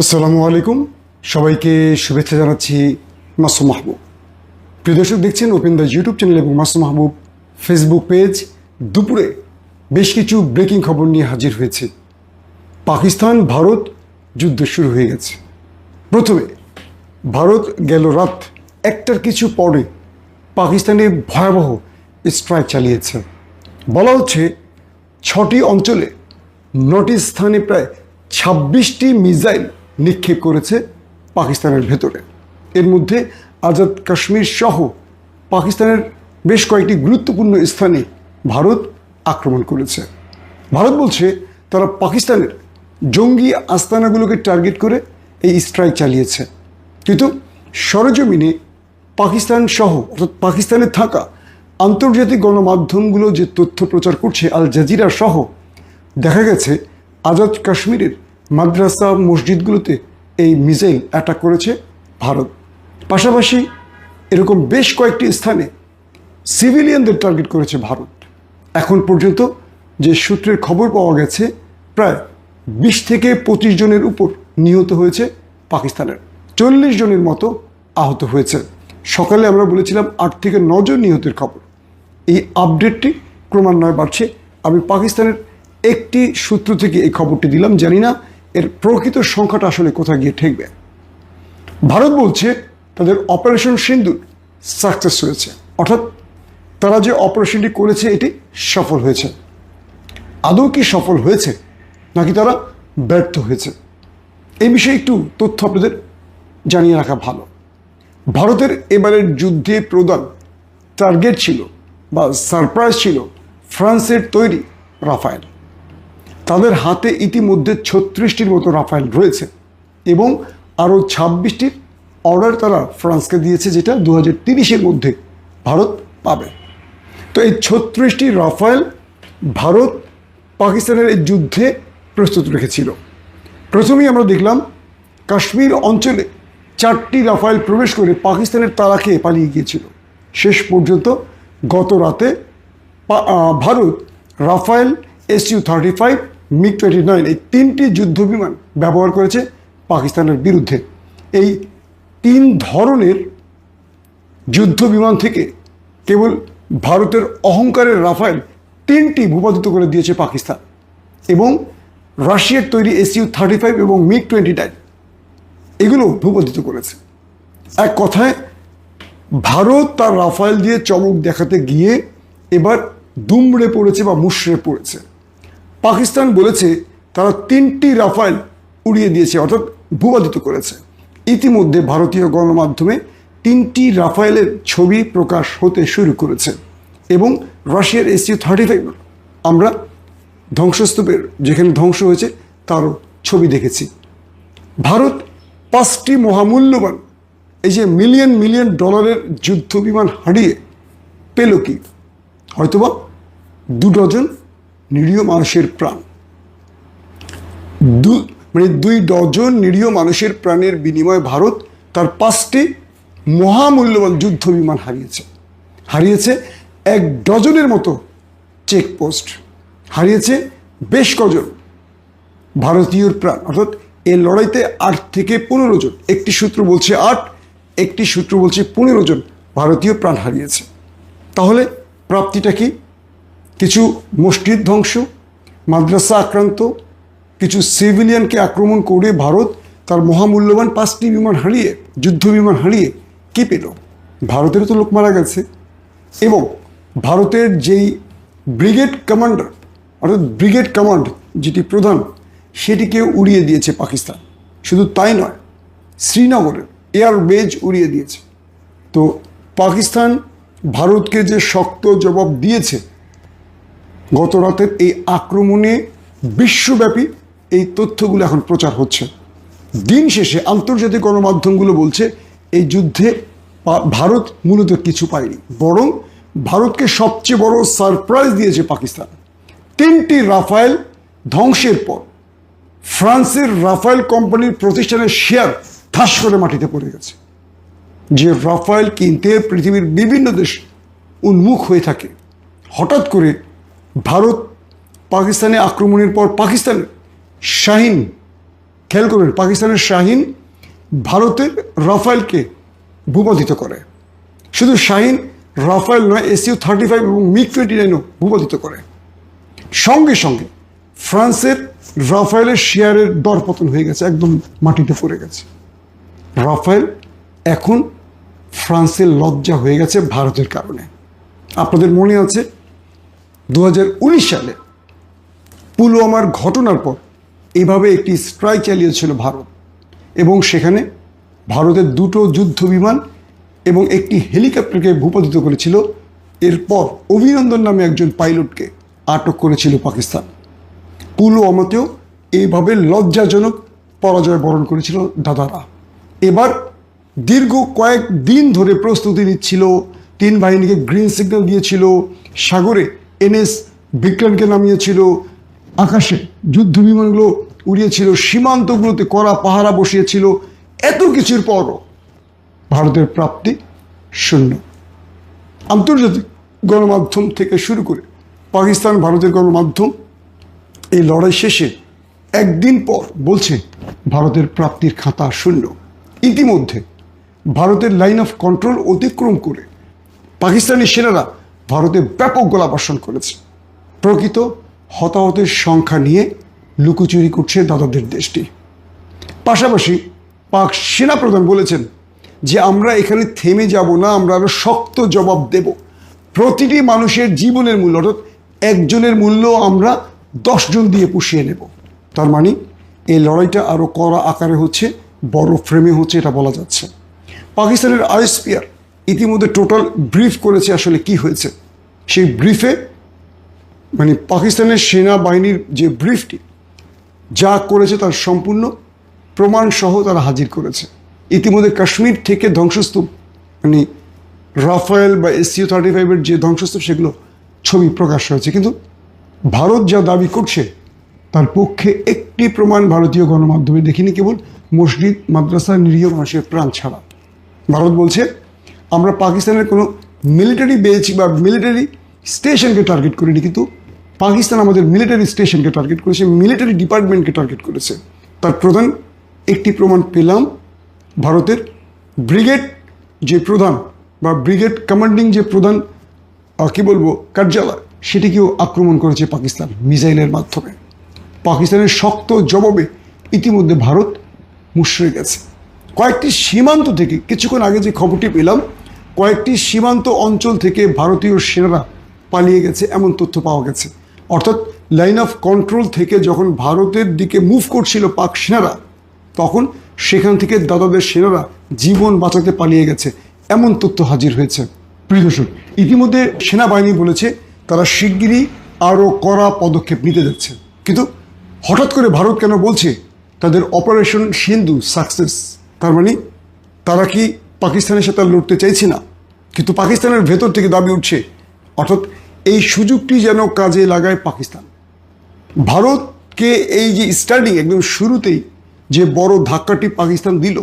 আসসালামু আলাইকুম। সবাইকে শুভেচ্ছা জানাচ্ছি মাসুম মাহবুব। প্রিয় দর্শক দেখছেন ওপেন দ্য ইউটিউব চ্যানেল এবং মাসুম মাহবুব ফেসবুক পেজ। দুপুরে বেশ কিছু ব্রেকিং খবর নিয়ে হাজির হয়েছে। পাকিস্তান, ভারত যুদ্ধ শুরু হয়ে গেছে। প্রথমে, ভারত গেল রাত একটার কিছু পরে পাকিস্তানে ভয়াবহ স্ট্রাইক চালিয়েছে। বলা হচ্ছে ছটি অঞ্চলে নটি স্থানে প্রায় ছাব্বিশটি মিসাইল নিক্ষেপ করেছে পাকিস্তানের ভেতরে। এর মধ্যে আজাদ কাশ্মীর সহ পাকিস্তানের বেশ কয়েকটি গুরুত্বপূর্ণ স্থানে ভারত আক্রমণ করেছে। ভারত বলছে, তারা পাকিস্তানের জঙ্গি আস্তানাগুলোকে টার্গেট করে এই স্ট্রাইক চালিয়েছে। কিন্তু সরজমিনে পাকিস্তান সহ, অর্থাৎ পাকিস্তানে থাকা আন্তর্জাতিক গণমাধ্যমগুলো যে তথ্য প্রচার করছে, আল জাজিরা সহ, দেখা গেছে আজাদ কাশ্মীরের মাদ্রাসা মসজিদগুলোতে এই মিসাইল অ্যাটাক করেছে ভারত। পাশাপাশি এরকম বেশ কয়েকটি স্থানে সিভিলিয়ানদের টার্গেট করেছে ভারত। এখন পর্যন্ত যে সূত্রের খবর পাওয়া গেছে, প্রায় বিশ থেকে পঁচিশ জনের উপর নিহত হয়েছে পাকিস্তানের। চল্লিশ জনের মতো আহত হয়েছে। সকালে আমরা বলেছিলাম আট থেকে নজন নিহতের খবর। এই আপডেটটি ক্রমান্বয়ে বাড়ছে। আমি পাকিস্তানের একটি সূত্র থেকে এই খবরটি দিলাম, জানি না এর প্রকৃত সংখ্যাটা আসলে কোথায় গিয়ে ঠেকবে? ভারত বলছে তাদের অপারেশন সিন্দুর সাকসেস হয়েছে। অর্থাৎ তারা যে অপারেশনটি করেছে, এটি সফল হয়েছে। আদৌ কি সফল হয়েছে, নাকি তারা ব্যর্থ হয়েছে? এই বিষয়ে একটু তথ্য আপনাদের জানিয়ে রাখা ভালো। ভারতের এবারের যুদ্ধে প্রদান টার্গেট ছিল বা সারপ্রাইজ ছিল ফ্রান্সের তৈরি রাফায়েল। তাদের হাতে ইতিমধ্যে ছত্রিশটির মতো রাফায়েল রয়েছে এবং আরও ছাব্বিশটির অর্ডার তারা ফ্রান্সকে দিয়েছে, যেটা দু হাজার তিরিশের মধ্যে ভারত পাবে। তো এই ছত্রিশটি রাফায়েল ভারত পাকিস্তানের এই যুদ্ধে প্রস্তুত রেখেছিল। প্রথমেই আমরা দেখলাম কাশ্মীর অঞ্চলে চারটি রাফায়েল প্রবেশ করে পাকিস্তানের তালা খেয়ে পালিয়ে গিয়েছিল। শেষ পর্যন্ত গত রাতে Bharat Rafale S U thirty five MiG twenty nine এই তিনটি যুদ্ধ বিমান ব্যবহার করেছে পাকিস্তানের বিরুদ্ধে। এই তিন ধরনের যুদ্ধ বিমান থেকে কেবল ভারতের অহংকারের রাফায়েল তিনটি ভূপাতিত করে দিয়েছে পাকিস্তান এবং রাশিয়ার তৈরি এসইউ থার্টি ফাইভ এবং মিগ টোয়েন্টি নাইন এগুলো ভূপাতিত করেছে। এক কথায়, ভারত তার রাফায়েল দিয়ে চমক দেখাতে গিয়ে এবার দুমড়ে পড়েছে বা মুশড়ে পড়েছে। পাকিস্তান বলেছে তারা তিনটি রাফায়েল উড়িয়ে দিয়েছে, অর্থাৎ ভূপাতিত করেছে। ইতিমধ্যে ভারতীয় গণমাধ্যমে তিনটি রাফায়েলের ছবি প্রকাশ হতে শুরু করেছে এবং রাশিয়ার এসিউ থার্টি ফাইভ আমরা ধ্বংসস্তূপের, যেখানে ধ্বংস হয়েছে, তারও ছবি দেখেছি। ভারত পাঁচটি মহামূল্যবান, এই যে মিলিয়ন মিলিয়ন ডলারের যুদ্ধ বিমান হারিয়ে পেল কি? হয়তোবা দু ডজন নিরীহ মানুষের প্রাণ। দু মানে দুই ডজন নিরীহ মানুষের প্রাণের বিনিময়ে ভারত তার পাঁচটি মহামূল্যবান যুদ্ধ বিমান হারিয়েছে। হারিয়েছে এক ডজনের মতো চেকপোস্ট হারিয়েছে বেশ কজন ভারতীয়র প্রাণ। অর্থাৎ এই লড়াইতে আট থেকে পনেরো জন, একটি সূত্র বলছে আট, একটি সূত্র বলছে পনেরো জন ভারতীয় প্রাণ হারিয়েছে। তাহলে প্রাপ্তিটা কি? কিছু মসজিদ ধ্বংস, মাদ্রাসা আক্রান্ত, কিছু সিভিলিয়ানকে আক্রমণ করে ভারত তার মহামূল্যবান পাঁচটি বিমান হারিয়ে, যুদ্ধ বিমান হারিয়ে কী পেল? ভারতেরও তো লোক মারা গেছে। এবং ভারতের যেই ব্রিগেড কমান্ডার, অর্থাৎ ব্রিগেড কমান্ড যেটি প্রধান, সেটিকে উড়িয়ে দিয়েছে পাকিস্তান। শুধু তাই নয় শ্রীনগরের এয়ার বেজ উড়িয়ে দিয়েছে। তো পাকিস্তান ভারতকে যে শক্ত জবাব দিয়েছে গত রাতের এই আক্রমণে বিশ্বব্যাপী এই তথ্যগুলো এখন প্রচার হচ্ছে। দিন শেষে আন্তর্জাতিক গণমাধ্যমগুলো বলছে, এই যুদ্ধে ভারত মূলত কিছু পায়নি, বরং ভারতকে সবচেয়ে বড় সারপ্রাইজ দিয়েছে পাকিস্তান। তিনটি রাফায়েল ধ্বংসের পর ফ্রান্সের রাফায়েল কোম্পানির প্রতিষ্ঠানের শেয়ার ঠাস করে মাটিতে পড়ে গেছে। যে রাফায়েল কিনতে পৃথিবীর বিভিন্ন দেশ উন্মুখ হয়ে থাকে, হঠাৎ করে ভারত পাকিস্তানে আক্রমণের পর পাকিস্তান শাহিন খেয়াল করবেন পাকিস্তানের শাহিন ভারতের রাফায়েলকে ভূপাতিত করে। শুধু শাহিন, রাফায়েল নয়, এসিও থার্টি ফাইভ এবং মিগ টোয়েন্টি নাইনও ভূপাতিত করে। সঙ্গে সঙ্গে ফ্রান্সের রাফায়েলের শেয়ারের দরপতন হয়ে গেছে, একদম মাটিতে পড়ে গেছে। রাফায়েল এখন ফ্রান্সের লজ্জা হয়ে গেছে ভারতের কারণে। আপনাদের মনে আছে দু হাজার উনিশ সালে পুলওয়ামার ঘটনার পর এভাবে একটি স্ট্রাইক চালিয়েছিল ভারত এবং সেখানে ভারতের দুটো যুদ্ধ বিমান এবং একটি হেলিকপ্টারকে ভূপাতিত করেছিল। এরপর অভিনন্দন নামে একজন পাইলটকে আটক করেছিল পাকিস্তান। পুলওয়ামাতেও এইভাবে লজ্জাজনক পরাজয় বরণ করেছিল দাদারা। এবার দীর্ঘ কয়েক দিন ধরে প্রস্তুতি নিচ্ছিল, তিন বাহিনীকে গ্রিন সিগন্যাল দিয়েছিল, সাগরে এনএস বিক্রমকে নামিয়েছিল, আকাশে যুদ্ধ বিমানগুলো উড়িয়েছিল, সীমান্তগুলোতে কড়া পাহারা বসিয়েছিল, এত কিছুর পরও ভারতের প্রাপ্তি শূন্য। আন্তর্জাতিক গণমাধ্যম থেকে শুরু করে পাকিস্তান ভারতের গণমাধ্যম এই লড়াই শেষে একদিন পর বলছে ভারতের প্রাপ্তির খাতা শূন্য। ইতিমধ্যে ভারতের লাইন অফ কন্ট্রোল অতিক্রম করে পাকিস্তানি সেনারা ভারতে ব্যাপক গোলাবর্ষণ করেছে। প্রকৃত হতাহতের সংখ্যা নিয়ে লুকোচুরি করছে দাদাদের দেশটি। পাশাপাশি পাক সেনাপ্রধান বলেছেন যে, আমরা এখানে থেমে যাব না, আমরা আরও শক্ত জবাব দেব। প্রতিটি মানুষের জীবনের মূল্য, অর্থাৎ একজনের মূল্য আমরা দশজন দিয়ে পুষিয়ে নেব। তার মানে এই লড়াইটা আরও কড়া আকারে হচ্ছে, বড় ফ্রেমে হচ্ছে, এটা বলা যাচ্ছে। পাকিস্তানের আইএসপিআর ইতিমধ্যে টোটাল ব্রিফ করেছে আসলে কি হয়েছে। সেই ব্রিফে মানে পাকিস্তানের সেনাবাহিনীর যে ব্রিফটি, যা করেছে তার সম্পূর্ণ প্রমাণ সহ তারা হাজির করেছে। ইতিমধ্যে কাশ্মীর থেকে ধ্বংসস্তূপ মানে রাফায়েল বা এসিও থার্টি ফাইভের যে ধ্বংসস্তূপ, সেগুলো ছবি প্রকাশ হয়েছে। কিন্তু ভারত যা দাবি করছে, তার পক্ষে একটি প্রমাণ ভারতীয় গণমাধ্যমে দেখিনি, কেবল মসজিদ, মাদ্রাসা, নিরীহ মানুষের প্রাণ ছাড়া। ভারত বলছে আমরা পাকিস্তানের কোনো মিলিটারি বেজ বা মিলিটারি স্টেশনকে টার্গেট করিনি, কিন্তু পাকিস্তান আমাদের মিলিটারি স্টেশনকে টার্গেট করেছে মিলিটারি ডিপার্টমেন্টকে টার্গেট করেছে। তার প্রধান একটি প্রমাণ পেলাম, ভারতের ব্রিগেড যে প্রধান বা ব্রিগেড কমান্ডিং যে প্রধান কি বলব, কার্যালয়, সেটিকেও আক্রমণ করেছে পাকিস্তান মিসাইলের মাধ্যমে। পাকিস্তানের শক্ত জবাবে ইতিমধ্যে ভারত মুশরে গেছে। কয়েকটি সীমান্ত থেকে কিছুক্ষণ আগে যে খবরটি পেলাম, কয়েকটি সীমান্ত অঞ্চল থেকে ভারতীয় সেনারা পালিয়ে গেছে, এমন তথ্য পাওয়া গেছে। অর্থাৎ লাইন অফ কন্ট্রোল থেকে যখন ভারতের দিকে মুভ করছিল পাক সেনারা, তখন সেখান থেকে দাদাদের সেনারা জীবন বাঁচাতে পালিয়ে গেছে, এমন তথ্য হাজির হয়েছে। প্রিয় দর্শক, ইতিমধ্যে সেনাবাহিনী বলেছে, তারা শিগগিরই আরও কড়া পদক্ষেপ নিতে যাচ্ছে। কিন্তু হঠাৎ করে ভারত কেন বলছে, তাদের অপারেশন সিন্ধু সাকসেস তার মানে তারা কি পাকিস্তানের সাথে লড়তে চাইছে না? কিন্তু পাকিস্তানের ভেতর থেকে দাবি উঠছে, অর্থাৎ এই সুযোগটি যেন কাজে লাগায় পাকিস্তান। ভারতকে এই যে স্টার্টিং একদম শুরুতেই যে বড় ধাক্কাটি পাকিস্তান দিল,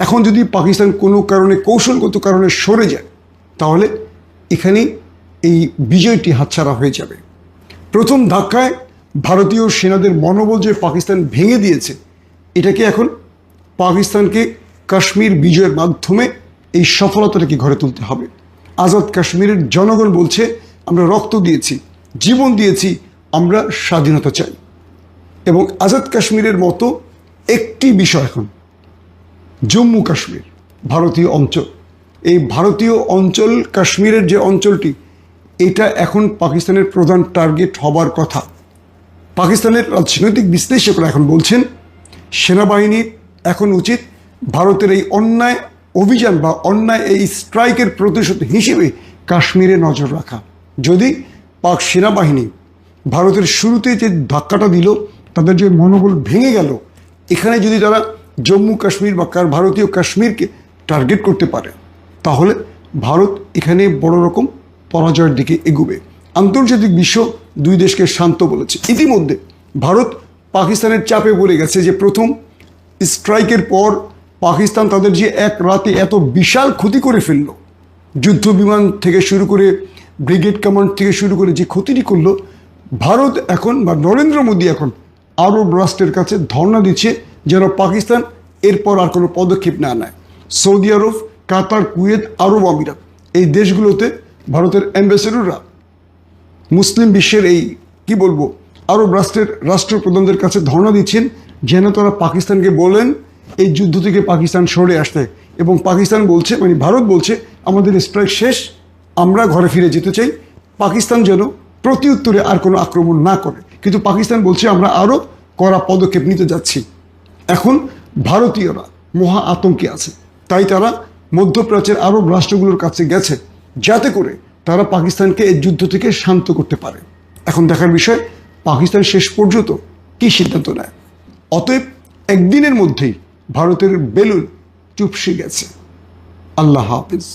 এখন যদি পাকিস্তান কোনো কারণে, কৌশলগত কারণে সরে যায়, তাহলে এখানে এই বিজয়টি হাতছাড়া হয়ে যাবে। প্রথম ধাক্কায় ভারতীয় সেনাদের মনোবল যে পাকিস্তান ভেঙে দিয়েছে, এটাকে এখন পাকিস্তানকে কাশ্মীর বিজয়ের মাধ্যমে এই সফলতাটাকে ঘরে তুলতে হবে। আজাদ কাশ্মীরের জনগণ বলছে, আমরা রক্ত দিয়েছি, জীবন দিয়েছি, আমরা স্বাধীনতা চাই। এবং আজাদ কাশ্মীরের মতো একটি বিষয় এখন, জম্মু কাশ্মীর, ভারতীয় অঞ্চল। এই ভারতীয় অঞ্চল, কাশ্মীরের যে অঞ্চলটি, এটা এখন পাকিস্তানের প্রধান টার্গেট হবার কথা। পাকিস্তানের রাজনৈতিক বিশ্লেষকরা এখন বলছেন, সেনাবাহিনীর এখন উচিত ভারতের এই অন্যায় অভিযান বা অন্যায় এই স্ট্রাইকের প্রতিশোধ হিসেবে কাশ্মীরে নজর রাখা। যদি পাক সেনাবাহিনী ভারতের শুরুতে যে ধাক্কাটা দিল, তাদের যে মনোবল ভেঙে গেল, এখানে যদি তারা জম্মু কাশ্মীর বা ভারতীয় কাশ্মীরকে টার্গেট করতে পারে, তাহলে ভারত এখানে বড় রকম পরাজয়ের দিকে এগুবে। আন্তর্জাতিক বিশ্ব দুই দেশকে শান্ত বলেছে। ইতিমধ্যে ভারত পাকিস্তানের চাপে পড়ে গেছে যে প্রথম স্ট্রাইকের পর পাকিস্তান তাদের যে এক রাতে এত বিশাল ক্ষতি করে ফেলল, যুদ্ধ বিমান থেকে শুরু করে ব্রিগেড কমান্ড থেকে শুরু করে যে ক্ষতিটি করল, ভারত এখন বা নরেন্দ্র মোদী এখন আরব রাষ্ট্রের কাছে ধর্ণা দিচ্ছে যেন পাকিস্তান এরপর আর কোনো পদক্ষেপ না নেয়। সৌদি আরব, কাতার, কুয়েত, আরব আমিরাত এই দেশগুলোতে ভারতের অ্যাম্বাসেডররা মুসলিম বিশ্বের এই, কি বলব, আরব রাষ্ট্রের রাষ্ট্রপ্রধানদের কাছে ধর্ণা দিচ্ছেন যেন তারা পাকিস্তানকে বলেন, এই যুদ্ধ থেকে পাকিস্তান সরে আসতে। এবং পাকিস্তান বলছে মানে ভারত বলছে, আমাদের স্ট্রাইক শেষ, আমরা ঘরে ফিরে যেতে চাই। পাকিস্তান যেন প্রতি উত্তরে আর কোনো আক্রমণ না করে। কিন্তু পাকিস্তান বলছে, আমরা আরও কড়া পদক্ষেপ নিতে যাচ্ছি। এখন ভারতীয়রা মহা আতঙ্কে আছে। তাই তারা মধ্যপ্রাচ্যের আরব রাষ্ট্রগুলোর কাছে গেছে, যাতে করে তারা পাকিস্তানকে এই যুদ্ধ থেকে শান্ত করতে পারে। এখন দেখার বিষয়, পাকিস্তান শেষ পর্যন্ত কী সিদ্ধান্ত নেয়? অতএব একদিনের মধ্যেই ভারতের বেলুন চুপসে গেছে। আল্লাহ হাফিজ।